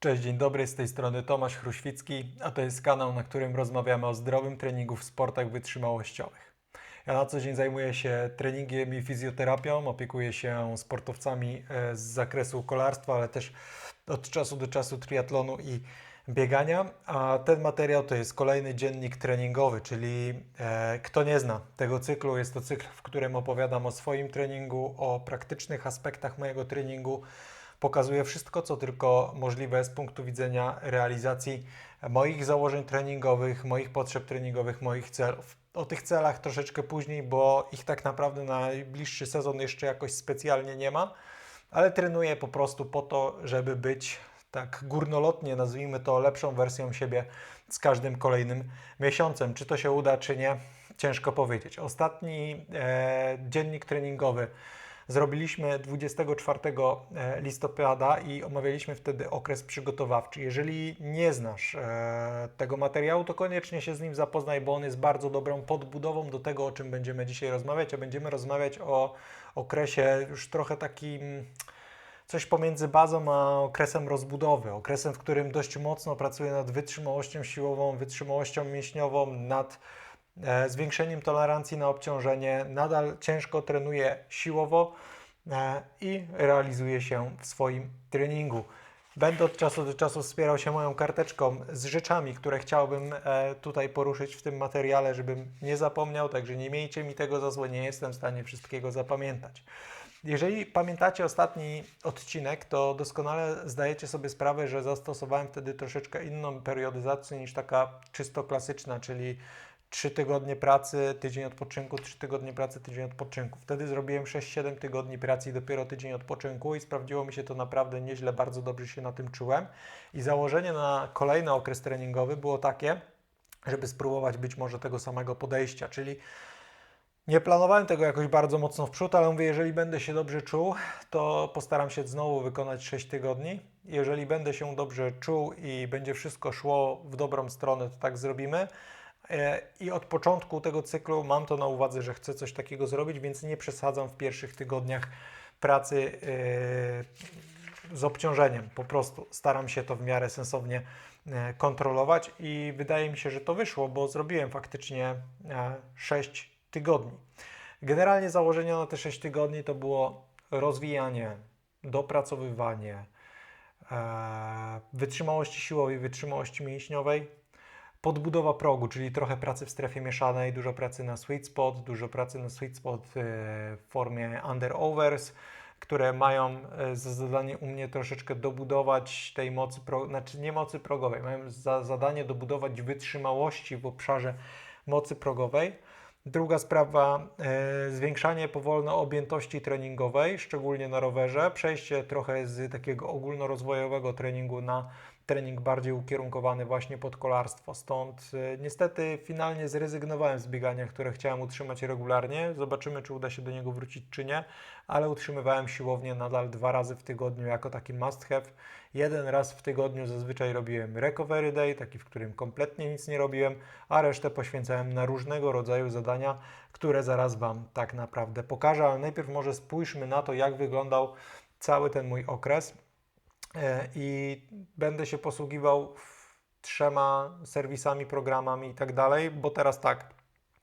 Cześć, dzień dobry, z tej strony Tomasz Chruświcki, a to jest kanał, na którym rozmawiamy o zdrowym treningu w sportach wytrzymałościowych. Ja na co dzień zajmuję się treningiem i fizjoterapią, opiekuję się sportowcami e, z zakresu kolarstwa, ale też od czasu do czasu triatlonu i biegania, a ten materiał to jest kolejny dziennik treningowy, czyli e, kto nie zna tego cyklu, jest to cykl, w którym opowiadam o swoim treningu, o praktycznych aspektach mojego treningu, pokazuje wszystko, co tylko możliwe z punktu widzenia realizacji moich założeń treningowych, moich potrzeb treningowych, moich celów. O tych celach troszeczkę później, bo ich tak naprawdę na najbliższy sezon jeszcze jakoś specjalnie nie ma, ale trenuję po prostu po to, żeby być tak górnolotnie, nazwijmy to, lepszą wersją siebie z każdym kolejnym miesiącem. Czy to się uda, czy nie, ciężko powiedzieć. Ostatni e, dziennik treningowy zrobiliśmy 24 e, listopada i omawialiśmy wtedy okres przygotowawczy. Jeżeli nie znasz e, tego materiału, to koniecznie się z nim zapoznaj, bo on jest bardzo dobrą podbudową do tego, o czym będziemy dzisiaj rozmawiać, a będziemy rozmawiać o okresie już trochę takim coś pomiędzy bazą a okresem rozbudowy, okresem, w którym dość mocno pracuję nad wytrzymałością siłową, wytrzymałością mięśniową, nad zwiększeniem tolerancji na obciążenie, nadal ciężko trenuję siłowo e, i realizuję się w swoim treningu. Będę od czasu do czasu wspierał się moją karteczką z rzeczami, które chciałbym e, tutaj poruszyć w tym materiale, żebym nie zapomniał, także nie miejcie mi tego za złe, nie jestem w stanie wszystkiego zapamiętać. Jeżeli pamiętacie ostatni odcinek, to doskonale zdajecie sobie sprawę, że zastosowałem wtedy troszeczkę inną periodyzację niż taka czysto klasyczna, czyli 3 tygodnie pracy, tydzień odpoczynku, 3 tygodnie pracy, tydzień odpoczynku. Wtedy zrobiłem 6-7 tygodni pracy i dopiero tydzień odpoczynku i sprawdziło mi się to naprawdę nieźle, bardzo dobrze się na tym czułem. I założenie na kolejny okres treningowy było takie, żeby spróbować być może tego samego podejścia, czyli nie planowałem tego jakoś bardzo mocno w przód, ale mówię, jeżeli będę się dobrze czuł, to postaram się znowu wykonać 6 tygodni. Jeżeli będę się dobrze czuł i będzie wszystko szło w dobrą stronę, to tak zrobimy. E, I od początku tego cyklu mam to na uwadze, że chcę coś takiego zrobić, więc nie przesadzam w pierwszych tygodniach pracy e, z obciążeniem. Po prostu staram się to w miarę sensownie e, kontrolować i wydaje mi się, że to wyszło, bo zrobiłem faktycznie 6 tygodni. Generalnie założenia na te 6 tygodni to było rozwijanie, dopracowywanie wytrzymałości siłowej, wytrzymałości mięśniowej, podbudowa progu, czyli trochę pracy w strefie mieszanej, dużo pracy na sweet spot, dużo pracy na sweet spot e, w formie under-overs, które mają e, za zadanie u mnie troszeczkę dobudować tej mocy, pro, znaczy nie mocy progowej, mają za zadanie dobudować wytrzymałości w obszarze mocy progowej. Druga sprawa, e, zwiększanie powolno objętości treningowej, szczególnie na rowerze, przejście trochę z takiego ogólnorozwojowego treningu na trening bardziej ukierunkowany właśnie pod kolarstwo. Stąd e, niestety finalnie zrezygnowałem z biegania, które chciałem utrzymać regularnie. Zobaczymy, czy uda się do niego wrócić, czy nie, ale utrzymywałem siłownię nadal dwa razy w tygodniu jako taki must have. Jeden raz w tygodniu zazwyczaj robiłem recovery day, taki, w którym kompletnie nic nie robiłem, a resztę poświęcałem na różnego rodzaju zadania, które zaraz Wam tak naprawdę pokażę. Ale najpierw może spójrzmy na to, jak wyglądał cały ten mój okres i będę się posługiwał trzema serwisami, programami i tak dalej, bo teraz tak,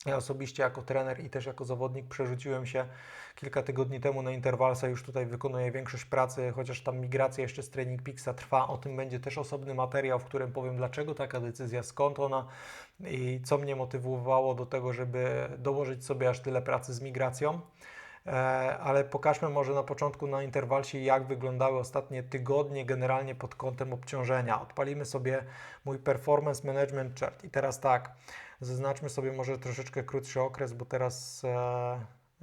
ja osobiście jako trener i też jako zawodnik przerzuciłem się kilka tygodni temu na Intervalsa, już tutaj wykonuję większość pracy, chociaż tam migracja jeszcze z Training Pixa trwa, o tym będzie też osobny materiał, w którym powiem dlaczego taka decyzja, skąd ona i co mnie motywowało do tego, żeby dołożyć sobie aż tyle pracy z migracją. E, ale pokażmy może na początku na interwalsie, jak wyglądały ostatnie tygodnie generalnie pod kątem obciążenia. Odpalimy sobie mój performance management chart i teraz tak, zaznaczmy sobie może troszeczkę krótszy okres, bo teraz e,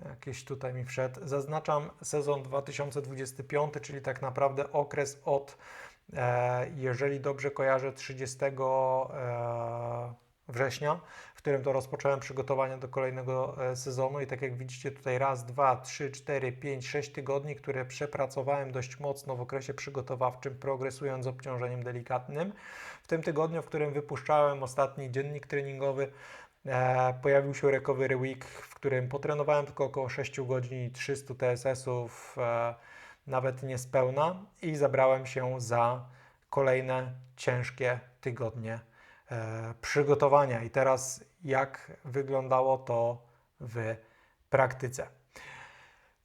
jakieś tutaj mi wszedł. Zaznaczam sezon 2025, czyli tak naprawdę okres od, e, jeżeli dobrze kojarzę, 30 e, września, którym to rozpocząłem przygotowania do kolejnego e, sezonu i tak jak widzicie tutaj raz, dwa, trzy, cztery, pięć, sześć tygodni, które przepracowałem dość mocno w okresie przygotowawczym, progresując z obciążeniem delikatnym. W tym tygodniu, w którym wypuszczałem ostatni dziennik treningowy, e, pojawił się Recovery Week, w którym potrenowałem tylko około 6 godzin i 300 TSS-ów, e, nawet niespełna i zabrałem się za kolejne ciężkie tygodnie przygotowania. I teraz jak wyglądało to w praktyce?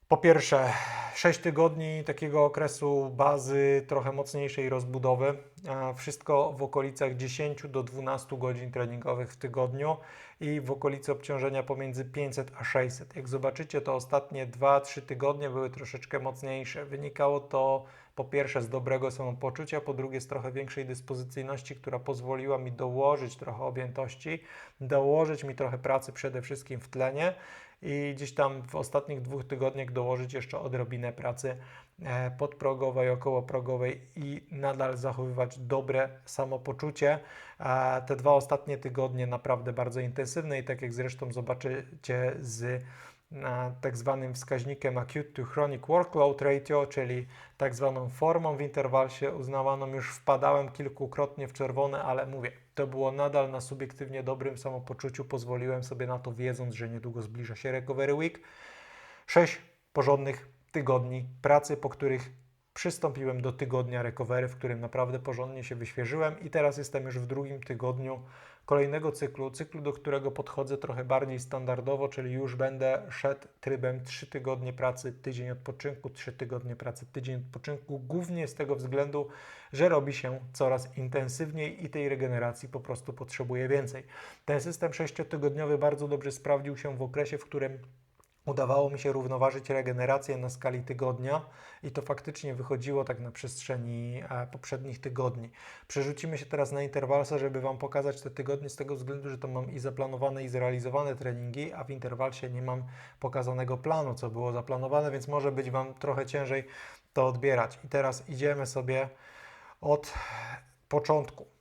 Po pierwsze, 6 tygodni takiego okresu bazy, trochę mocniejszej rozbudowy. a Wszystko w okolicach 10 do 12 godzin treningowych w tygodniu i w okolicy obciążenia pomiędzy 500 a 600. Jak zobaczycie, to ostatnie 2-3 tygodnie były troszeczkę mocniejsze. Wynikało to po pierwsze z dobrego samopoczucia, po drugie z trochę większej dyspozycyjności, która pozwoliła mi dołożyć trochę objętości, dołożyć mi trochę pracy przede wszystkim w tlenie i gdzieś tam w ostatnich dwóch tygodniach dołożyć jeszcze odrobinę pracy e, podprogowej, okołoprogowej i nadal zachowywać dobre samopoczucie. Te dwa ostatnie tygodnie naprawdę bardzo intensywne i tak jak zresztą zobaczycie z tak zwanym wskaźnikiem acute to chronic workload ratio, czyli tak zwaną formą w interwalsie uznawaną, już wpadałem kilkukrotnie w czerwone, ale mówię, to było nadal na subiektywnie dobrym samopoczuciu, pozwoliłem sobie na to wiedząc, że niedługo zbliża się Recovery Week. Sześć porządnych tygodni pracy, po których przystąpiłem do tygodnia recovery, w którym naprawdę porządnie się wyświeżyłem i teraz jestem już w drugim tygodniu kolejnego cyklu, cyklu, do którego podchodzę trochę bardziej standardowo, czyli już będę szedł trybem 3 tygodnie pracy, tydzień odpoczynku, 3 tygodnie pracy, tydzień odpoczynku, głównie z tego względu, że robi się coraz intensywniej i tej regeneracji po prostu potrzebuje więcej. Ten system sześciotygodniowy bardzo dobrze sprawdził się w okresie, w którym udawało mi się równoważyć regenerację na skali tygodnia i to faktycznie wychodziło tak na przestrzeni e, poprzednich tygodni. Przerzucimy się teraz na interwalsa, żeby Wam pokazać te tygodnie z tego względu, że to mam i zaplanowane i zrealizowane treningi, a w interwalsie nie mam pokazanego planu, co było zaplanowane, więc może być Wam trochę ciężej to odbierać. I teraz idziemy sobie od początku.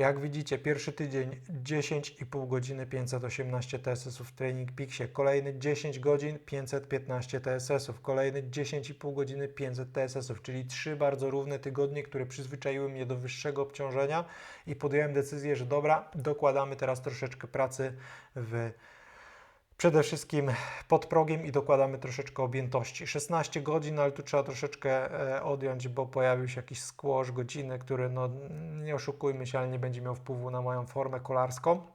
Jak widzicie, pierwszy tydzień 10,5 godziny 518 TSS-ów w Training Peaksie, kolejny 10 godzin 515 TSS-ów, kolejny 10,5 godziny 500 TSS-ów, czyli trzy bardzo równe tygodnie, które przyzwyczaiły mnie do wyższego obciążenia i podjąłem decyzję, że dobra, dokładamy teraz troszeczkę pracy w przede wszystkim pod progiem i dokładamy troszeczkę objętości. 16 godzin, ale tu trzeba troszeczkę e, odjąć, bo pojawił się jakiś squash godziny, który no nie oszukujmy się, ale nie będzie miał wpływu na moją formę kolarską.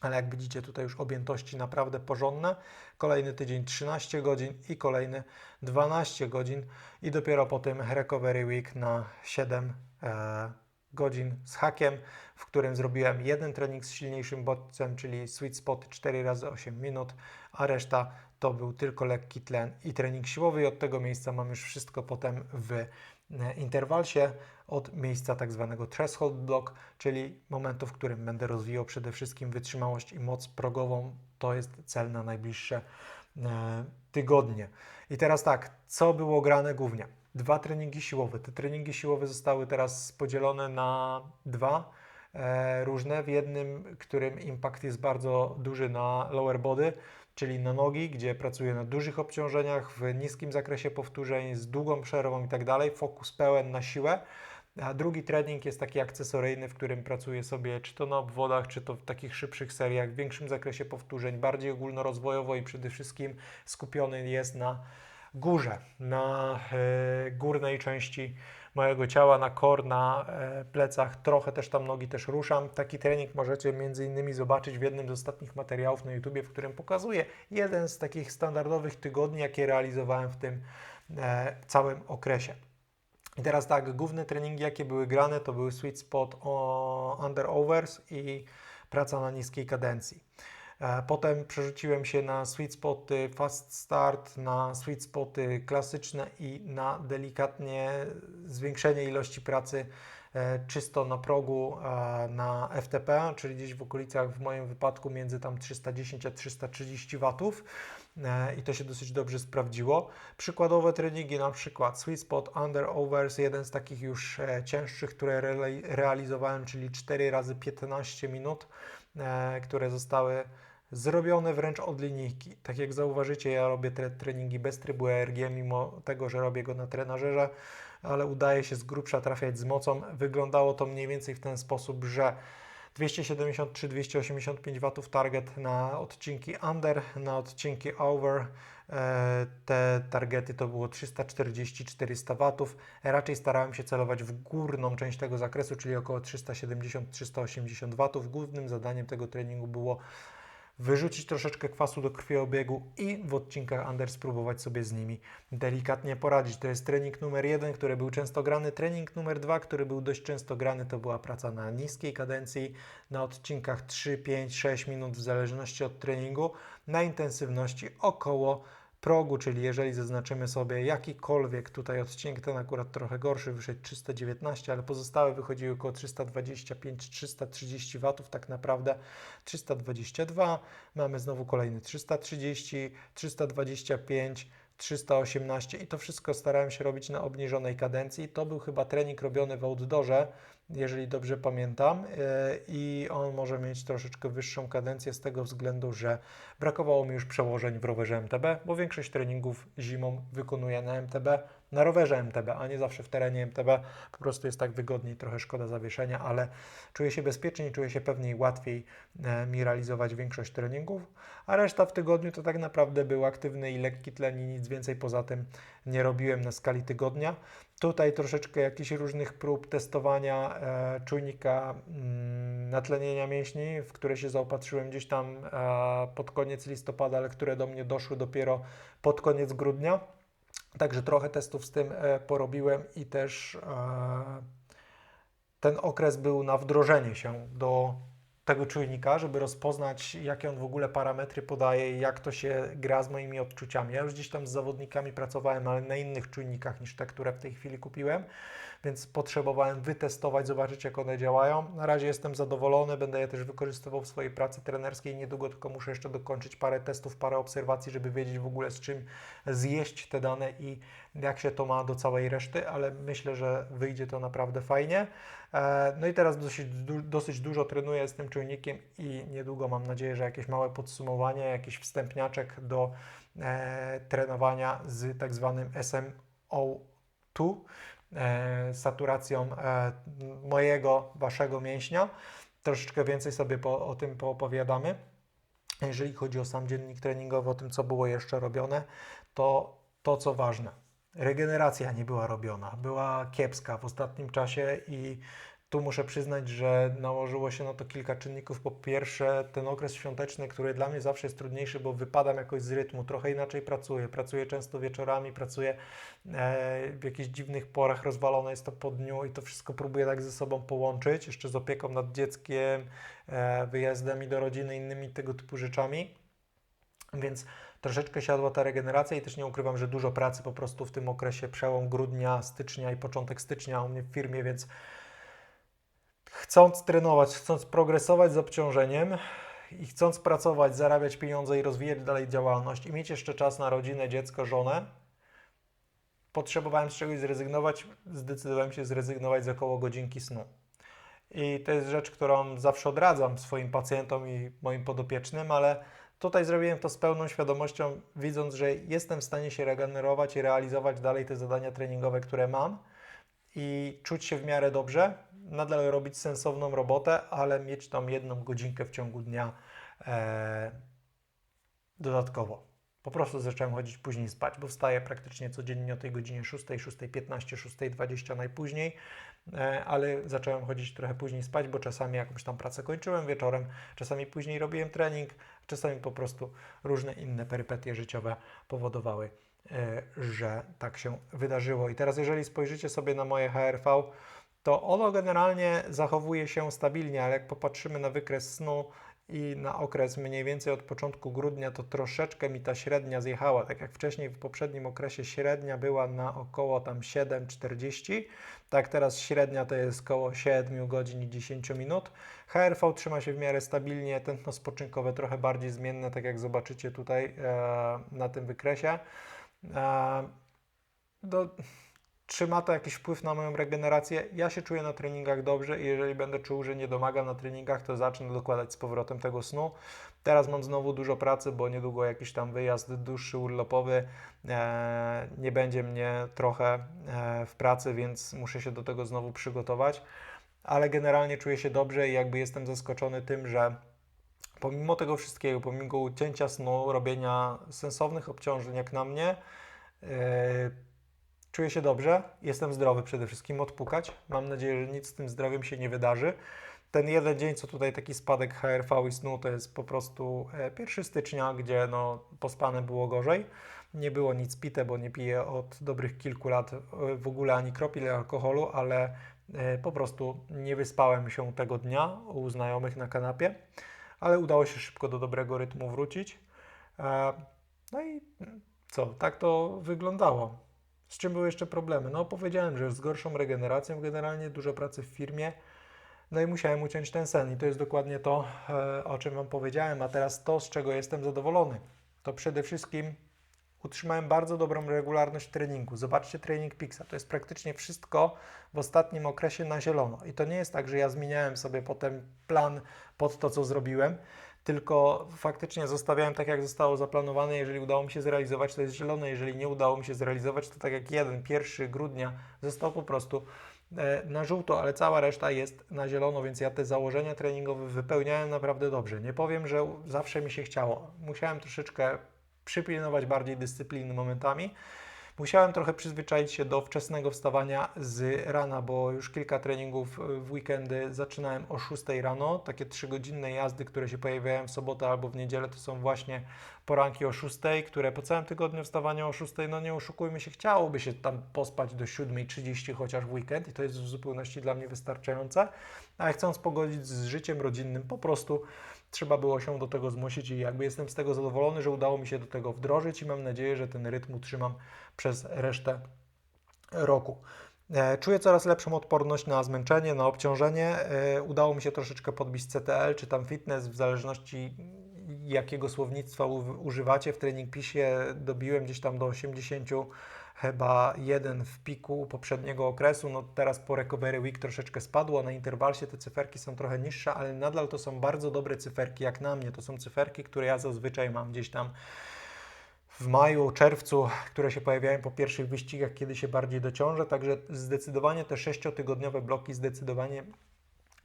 Ale jak widzicie tutaj już objętości naprawdę porządne. Kolejny tydzień 13 godzin i kolejny 12 godzin i dopiero potem recovery week na 7 e, godzin z hakiem, w którym zrobiłem jeden trening z silniejszym bodźcem, czyli sweet spot 4 razy 8 minut, a reszta to był tylko lekki tlen i trening siłowy i od tego miejsca mam już wszystko potem w e, interwalsie od miejsca tak zwanego threshold block, czyli momentu, w którym będę rozwijał przede wszystkim wytrzymałość i moc progową. To jest cel na najbliższe e, tygodnie. I teraz tak, co było grane głównie? Dwa treningi siłowe. Te treningi siłowe zostały teraz podzielone na dwa e, różne. W jednym, którym impact jest bardzo duży na lower body, czyli na nogi, gdzie pracuję na dużych obciążeniach, w niskim zakresie powtórzeń, z długą przerwą i tak dalej. Fokus pełen na siłę. A drugi trening jest taki akcesoryjny, w którym pracuję sobie czy to na obwodach, czy to w takich szybszych seriach, w większym zakresie powtórzeń, bardziej ogólnorozwojowo i przede wszystkim skupiony jest na górze, na e, górnej części mojego ciała, na kor, na e, plecach, trochę też tam nogi też ruszam. Taki trening możecie między innymi zobaczyć w jednym z ostatnich materiałów na YouTube, w którym pokazuję jeden z takich standardowych tygodni, jakie realizowałem w tym e, całym okresie. I teraz tak, główne treningi, jakie były grane, to były sweet spot under overs i praca na niskiej kadencji. E, Potem przerzuciłem się na sweet spoty fast start, na sweet spoty klasyczne i na delikatnie zwiększenie ilości pracy e, czysto na progu e, na FTP, czyli gdzieś w okolicach w moim wypadku między tam 310 a 330 watów i to się dosyć dobrze sprawdziło. Przykładowe treningi, na przykład Sweet Spot Under Overs, jeden z takich już cięższych, które re realizowałem, czyli 4 razy 15 minut, które zostały zrobione wręcz od linijki. Tak jak zauważycie, ja robię te treningi bez trybu ERG, mimo tego, że robię go na trenażerze, ale udaje się z grubsza trafiać z mocą. Wyglądało to mniej więcej w ten sposób, że 273-285 W target na odcinki under, na odcinki over. e, Te targety to było 340-400 W. Raczej starałem się celować w górną część tego zakresu, czyli około 370-380 W. Głównym zadaniem tego treningu było wyrzucić troszeczkę kwasu do krwiobiegu i w odcinkach under spróbować sobie z nimi delikatnie poradzić. To jest trening numer jeden, który był często grany. Trening numer dwa, który był dość często grany, to była praca na niskiej kadencji, na odcinkach 3, 5, 6 minut w zależności od treningu, na intensywności około progu, czyli jeżeli zaznaczymy sobie jakikolwiek tutaj odcinek, ten akurat trochę gorszy, wyszedł 319, ale pozostałe wychodziły około 325-330 W, tak naprawdę 322, mamy znowu kolejny 330, 325, 318 i to wszystko starałem się robić na obniżonej kadencji. To był chyba trening robiony w outdoorze, jeżeli dobrze pamiętam, yy, i on może mieć troszeczkę wyższą kadencję z tego względu, że brakowało mi już przełożeń w rowerze MTB, bo większość treningów zimą wykonuję na MTB, na rowerze MTB, a nie zawsze w terenie MTB. Po prostu jest tak wygodniej, trochę szkoda zawieszenia, ale czuję się bezpieczniej, czuję się pewniej, łatwiej e, mi realizować większość treningów, a reszta w tygodniu to tak naprawdę był aktywny i lekki tlen i nic więcej poza tym nie robiłem na skali tygodnia. Tutaj troszeczkę jakichś różnych prób testowania e, czujnika mm, natlenienia mięśni, w które się zaopatrzyłem gdzieś tam e, pod koniec listopada, ale które do mnie doszły dopiero pod koniec grudnia. Także trochę testów z tym e, porobiłem i też e, ten okres był na wdrożenie się do tego czujnika, żeby rozpoznać, jakie on w ogóle parametry podaje jak to się gra z moimi odczuciami. Ja już gdzieś tam z zawodnikami pracowałem, ale na innych czujnikach niż te, które w tej chwili kupiłem, więc potrzebowałem wytestować, zobaczyć, jak one działają. Na razie jestem zadowolony, będę je też wykorzystywał w swojej pracy trenerskiej. Niedługo tylko muszę jeszcze dokończyć parę testów, parę obserwacji, żeby wiedzieć w ogóle z czym zjeść te dane i jak się to ma do całej reszty, ale myślę, że wyjdzie to naprawdę fajnie. E, No i teraz dosyć, dosyć dużo trenuję z tym czujnikiem i niedługo mam nadzieję, że jakieś małe podsumowanie, jakiś wstępniaczek do e, trenowania z tak zwanym SMO2, e, saturacją e, mojego, waszego mięśnia. Troszeczkę więcej sobie po, o tym poopowiadamy. Jeżeli chodzi o sam dziennik treningowy, o tym, co było jeszcze robione, to to, co ważne, regeneracja nie była robiona, była kiepska w ostatnim czasie i tu muszę przyznać, że nałożyło się na to kilka czynników. Po pierwsze, ten okres świąteczny, który dla mnie zawsze jest trudniejszy, bo wypadam jakoś z rytmu, trochę inaczej pracuję. Pracuję często wieczorami, pracuję e, w jakichś dziwnych porach, rozwalone jest to po dniu i to wszystko próbuję tak ze sobą połączyć, jeszcze z opieką nad dzieckiem, e, wyjazdami do rodziny, innymi tego typu rzeczami. Więc troszeczkę siadła ta regeneracja i też nie ukrywam, że dużo pracy po prostu w tym okresie przełom grudnia, stycznia i początek stycznia u mnie w firmie, więc chcąc trenować, chcąc progresować z obciążeniem i chcąc pracować, zarabiać pieniądze i rozwijać dalej działalność i mieć jeszcze czas na rodzinę, dziecko, żonę, potrzebowałem z czegoś zrezygnować, zdecydowałem się zrezygnować z około godzinki snu. I to jest rzecz, którą zawsze odradzam swoim pacjentom i moim podopiecznym, ale tutaj zrobiłem to z pełną świadomością, widząc, że jestem w stanie się regenerować i realizować dalej te zadania treningowe, które mam i czuć się w miarę dobrze, nadal robić sensowną robotę, ale mieć tam jedną godzinkę w ciągu dnia e, dodatkowo. Po prostu zacząłem chodzić później spać, bo wstaję praktycznie codziennie o tej godzinie 6, 6.15, 6.20 najpóźniej, ale zacząłem chodzić trochę później spać, bo czasami jakąś tam pracę kończyłem wieczorem, czasami później robiłem trening, czasami po prostu różne inne perypetie życiowe powodowały, e, że tak się wydarzyło. I teraz jeżeli spojrzycie sobie na moje HRV, to ono generalnie zachowuje się stabilnie, ale jak popatrzymy na wykres snu i na okres mniej więcej od początku grudnia, to troszeczkę mi ta średnia zjechała. Tak jak wcześniej w poprzednim okresie średnia była na około tam 7,40, tak teraz średnia to jest około 7 godzin i 10 minut. HRV trzyma się w miarę stabilnie, tętno spoczynkowe trochę bardziej zmienne, tak jak zobaczycie tutaj e, na tym wykresie. E, do, czy ma to jakiś wpływ na moją regenerację? Ja się czuję na treningach dobrze i jeżeli będę czuł, że nie domagam na treningach, to zacznę dokładać z powrotem tego snu. Teraz mam znowu dużo pracy, bo niedługo jakiś tam wyjazd dłuższy, urlopowy. E, nie będzie mnie trochę e, w pracy, więc muszę się do tego znowu przygotować. ale generalnie czuję się dobrze i jakby jestem zaskoczony tym, że pomimo tego wszystkiego, pomimo ucięcia snu, robienia sensownych obciążeń jak na mnie, yy, czuję się dobrze, jestem zdrowy przede wszystkim, odpukać. Mam nadzieję, że nic z tym zdrowiem się nie wydarzy. Ten jeden dzień, co tutaj taki spadek HRV i snu, to jest po prostu e, 1 stycznia, gdzie no, pospane było gorzej. Nie było nic pite, bo nie piję od dobrych kilku lat e, w ogóle ani kropli alkoholu, ale e, po prostu nie wyspałem się tego dnia u znajomych na kanapie, ale udało się szybko do dobrego rytmu wrócić. E, No i co, tak to wyglądało. Z czym były jeszcze problemy? No powiedziałem, że z gorszą regeneracją generalnie, dużo pracy w firmie, no i musiałem uciąć ten sen i to jest dokładnie to, e, o czym Wam powiedziałem, a teraz to, z czego jestem zadowolony. To przede wszystkim utrzymałem bardzo dobrą regularność treningu. Zobaczcie trening Pixa, to jest praktycznie wszystko w ostatnim okresie na zielono. I to nie jest tak, że ja zmieniałem sobie potem plan pod to, co zrobiłem, tylko faktycznie zostawiałem tak, jak zostało zaplanowane. Jeżeli udało mi się zrealizować, to jest zielone. Jeżeli nie udało mi się zrealizować, to tak jak jeden, 1 grudnia został po prostu e, na żółto, ale cała reszta jest na zielono, więc ja te założenia treningowe wypełniałem naprawdę dobrze. Nie powiem, że zawsze mi się chciało. Musiałem troszeczkę przypilnować bardziej dyscypliny momentami. Musiałem trochę przyzwyczaić się do wczesnego wstawania z rana, bo już kilka treningów w weekendy zaczynałem o 6 rano. Takie 3-godzinne jazdy, które się pojawiają w sobotę albo w niedzielę, to są właśnie poranki o 6, które po całym tygodniu wstawania o 6, no nie oszukujmy się, chciałoby się tam pospać do 7.30 chociaż w weekend i to jest w zupełności dla mnie wystarczające. A chcąc pogodzić z życiem rodzinnym, po prostu trzeba było się do tego zmusić i jakby jestem z tego zadowolony, że udało mi się do tego wdrożyć i mam nadzieję, że ten rytm utrzymam przez resztę roku. E, Czuję coraz lepszą odporność na zmęczenie, na obciążenie. E, Udało mi się troszeczkę podbić CTL czy tam fitness, w zależności jakiego słownictwa używacie. W Training Pisie dobiłem gdzieś tam do 80 chyba jeden w piku poprzedniego okresu. No teraz po Recovery Week troszeczkę spadło, na interwalsie te cyferki są trochę niższe, ale nadal to są bardzo dobre cyferki, jak na mnie. To są cyferki, które ja zazwyczaj mam gdzieś tam w maju, czerwcu, które się pojawiają po pierwszych wyścigach, kiedy się bardziej dociążę. Także zdecydowanie te sześciotygodniowe bloki zdecydowanie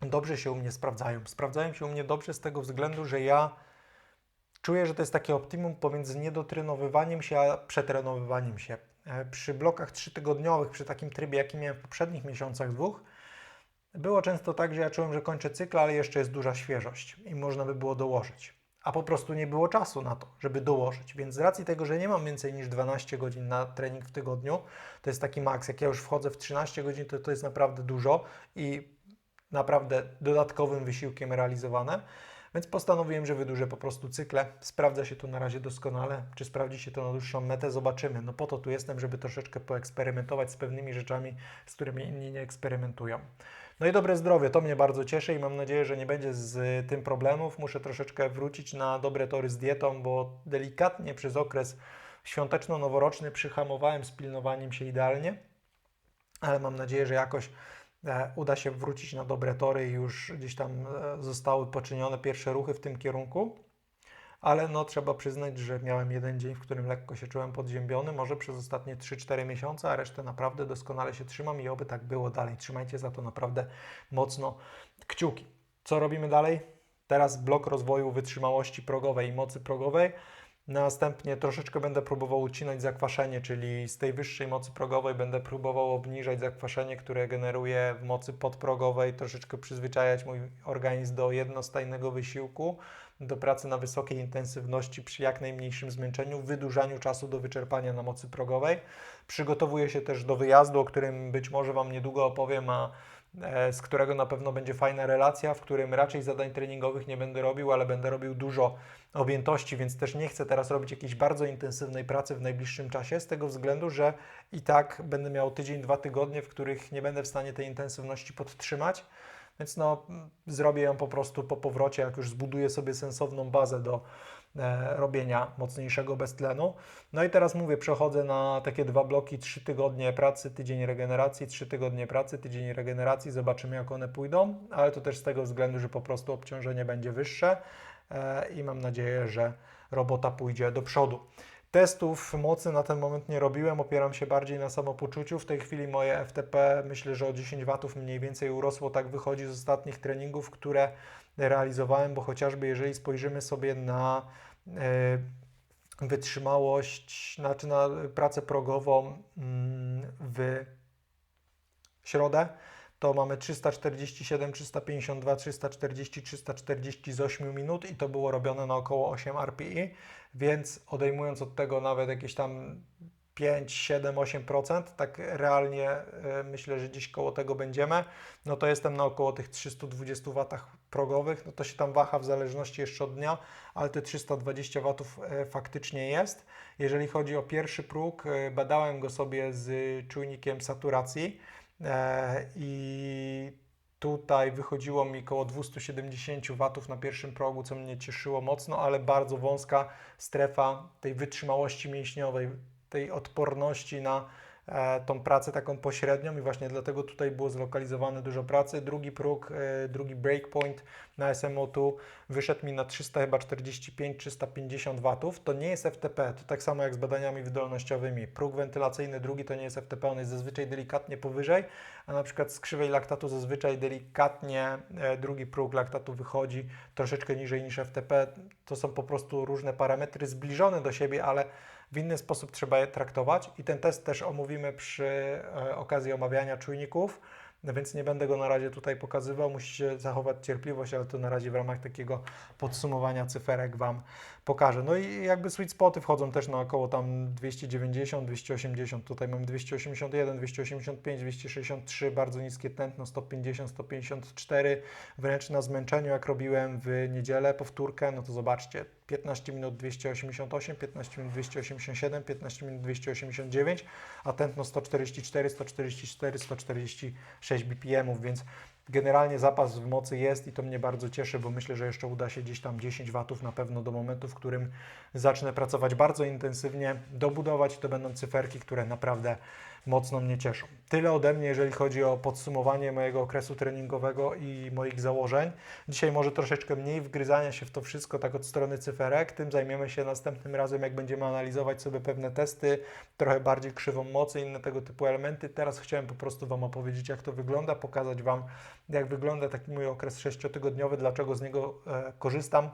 dobrze się u mnie sprawdzają. Sprawdzają się u mnie dobrze z tego względu, że ja czuję, że to jest takie optimum pomiędzy niedotrenowywaniem się, a przetrenowywaniem się. E, Przy blokach trzytygodniowych, przy takim trybie, jaki miałem w poprzednich miesiącach dwóch, było często tak, że ja czułem, że kończę cykl, ale jeszcze jest duża świeżość i można by było dołożyć. A po prostu nie było czasu na to, żeby dołożyć. Więc z racji tego, że nie mam więcej niż 12 godzin na trening w tygodniu, to jest taki maks. Jak ja już wchodzę w 13 godzin, to to jest naprawdę dużo i naprawdę dodatkowym wysiłkiem realizowane. Więc postanowiłem, że wydłużę po prostu cykle. Sprawdza się to na razie doskonale. Czy sprawdzi się to na dłuższą metę? Zobaczymy. No po to tu jestem, żeby troszeczkę poeksperymentować z pewnymi rzeczami, z którymi inni nie eksperymentują. No i dobre zdrowie, to mnie bardzo cieszy i mam nadzieję, że nie będzie z tym problemów. Muszę troszeczkę wrócić na dobre tory z dietą, bo delikatnie przez okres świąteczno-noworoczny przyhamowałem z pilnowaniem się idealnie, ale mam nadzieję, że jakoś uda się wrócić na dobre tory i już gdzieś tam e, zostały poczynione pierwsze ruchy w tym kierunku. Ale no trzeba przyznać, że miałem jeden dzień, w którym lekko się czułem podziębiony, może przez ostatnie 3-4 miesiące, a resztę naprawdę doskonale się trzymam i oby tak było dalej. Trzymajcie za to naprawdę mocno kciuki. Co robimy dalej? Teraz blok rozwoju wytrzymałości progowej i mocy progowej. Następnie troszeczkę będę próbował ucinać zakwaszenie, czyli z tej wyższej mocy progowej będę próbował obniżać zakwaszenie, które generuje w mocy podprogowej, troszeczkę przyzwyczajać mój organizm do jednostajnego wysiłku, do pracy na wysokiej intensywności przy jak najmniejszym zmęczeniu, wydłużaniu czasu do wyczerpania na mocy progowej. Przygotowuję się też do wyjazdu, o którym być może Wam niedługo opowiem, a z którego na pewno będzie fajna relacja, w którym raczej zadań treningowych nie będę robił, ale będę robił dużo objętości, więc też nie chcę teraz robić jakiejś bardzo intensywnej pracy w najbliższym czasie, z tego względu, że i tak będę miał tydzień, dwa tygodnie, w których nie będę w stanie tej intensywności podtrzymać. Więc no, m, zrobię ją po prostu po powrocie, jak już zbuduję sobie sensowną bazę do e, robienia mocniejszego beztlenu. No i teraz mówię, przechodzę na takie dwa bloki, trzy tygodnie pracy, tydzień regeneracji, trzy tygodnie pracy, tydzień regeneracji, zobaczymy jak one pójdą, ale to też z tego względu, że po prostu obciążenie będzie wyższe e, i mam nadzieję, że robota pójdzie do przodu. Testów mocy na ten moment nie robiłem, opieram się bardziej na samopoczuciu. W tej chwili moje FTP myślę, że o 10 watów mniej więcej urosło, tak wychodzi z ostatnich treningów, które realizowałem, bo chociażby jeżeli spojrzymy sobie na e, wytrzymałość, znaczy na pracę progową mm, w środę, to mamy 347, 352, 340, 340 z 8 minut i to było robione na około 8 RPI, więc odejmując od tego nawet jakieś tam 5, 7, 8%, tak realnie e, myślę, że gdzieś koło tego będziemy, no to jestem na około tych 320 watach progowych, no to się tam waha w zależności jeszcze od dnia, ale te 320 watów e, faktycznie jest. Jeżeli chodzi o pierwszy próg, e, badałem go sobie z czujnikiem saturacji i tutaj wychodziło mi około 270 watów na pierwszym progu, co mnie cieszyło mocno, ale bardzo wąska strefa tej wytrzymałości mięśniowej, tej odporności na e, tą pracę taką pośrednią i właśnie dlatego tutaj było zlokalizowane dużo pracy. Drugi próg, e, drugi breakpoint na SMO2 wyszedł mi na 300 chyba 45-350 watów. To nie jest FTP, to tak samo jak z badaniami wydolnościowymi. Próg wentylacyjny drugi to nie jest FTP, on jest zazwyczaj delikatnie powyżej, a na przykład z krzywej laktatu zazwyczaj delikatnie e, drugi próg laktatu wychodzi troszeczkę niżej niż FTP. To są po prostu różne parametry zbliżone do siebie, ale w inny sposób trzeba je traktować i ten test też omówimy przy e, okazji omawiania czujników, więc nie będę go na razie tutaj pokazywał, musicie zachować cierpliwość, ale to na razie w ramach takiego podsumowania cyferek Wam pokażę. No i jakby sweet spoty wchodzą też na około tam 290, 280, tutaj mamy 281, 285, 263, bardzo niskie tętno, 150, 154, wręcz na zmęczeniu jak robiłem w niedzielę powtórkę, no to zobaczcie, 15 minut 288, 15 minut 287, 15 minut 289, a tętno 144, 144, 146 BPM, więc generalnie zapas w mocy jest i to mnie bardzo cieszy, bo myślę, że jeszcze uda się gdzieś tam 10 watów na pewno do momentu, w którym zacznę pracować bardzo intensywnie, dobudować. To będą cyferki, które naprawdę mocno mnie cieszą. Tyle ode mnie, jeżeli chodzi o podsumowanie mojego okresu treningowego i moich założeń. Dzisiaj może troszeczkę mniej wgryzania się w to wszystko tak od strony cyferek. Tym zajmiemy się następnym razem, jak będziemy analizować sobie pewne testy, trochę bardziej krzywą mocy, inne tego typu elementy. Teraz chciałem po prostu Wam opowiedzieć, jak to wygląda, pokazać Wam, jak wygląda taki mój okres sześciotygodniowy, dlaczego z niego e, korzystam.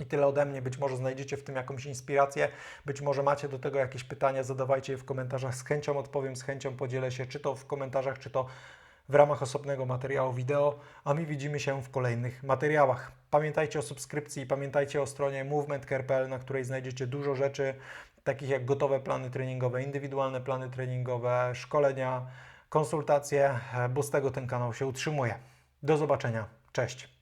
I tyle ode mnie. Być może znajdziecie w tym jakąś inspirację, być może macie do tego jakieś pytania, zadawajcie je w komentarzach. Z chęcią odpowiem, z chęcią podzielę się, czy to w komentarzach, czy to w ramach osobnego materiału wideo, a my widzimy się w kolejnych materiałach. Pamiętajcie o subskrypcji, i pamiętajcie o stronie movementcare.pl, na której znajdziecie dużo rzeczy, takich jak gotowe plany treningowe, indywidualne plany treningowe, szkolenia, konsultacje, bo z tego ten kanał się utrzymuje. Do zobaczenia. Cześć.